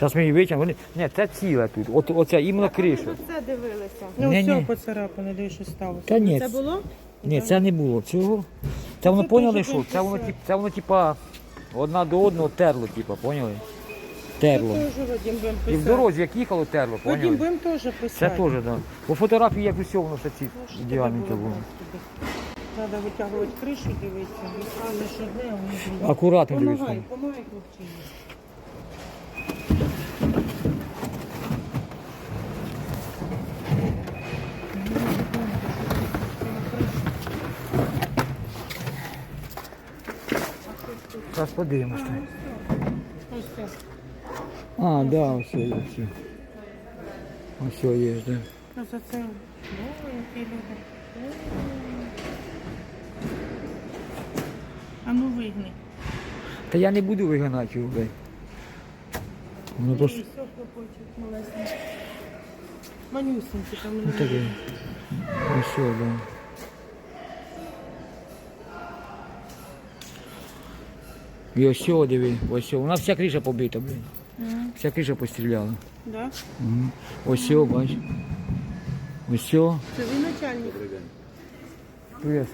Зараз ми її витягнемо. Вони... Ні, це ціле тут. От, оця іменно криша. Це дивилися. Ну, Ні, все поцарапане, де що сталося. Та ні, Це було? ні, це не було. Цього. Це воно Це поняли, що? Це воно, тип- це воно типа одна до одного терло, типа, поняли? Терло. Теж Вадим будемо І в дорозі, як їхало, терло, Вадим поняли? будемо теж писати. Це теж, так. Да. По фотографії як усе воно все ці діаметр було. Треба витягувати кришу, дивитися. А лише одне, а воно друге. Акуратно дивись. Помагай, помагай, хлопчині. Зараз подивимось. Ось. А, да, все є, все. Все є, да. А за це. Люди. А ну вигни. Та я не буду вигинати його, блядь. Воно просто Все. Манюсенький там. ну, таке. Ось все, да. І ось сього, диви, ось все. У нас вся криша побита, блін. Вся криша постріляла. Да? Угу. Ось сього, бач. Ось сього. Це ви начальник. Привіт.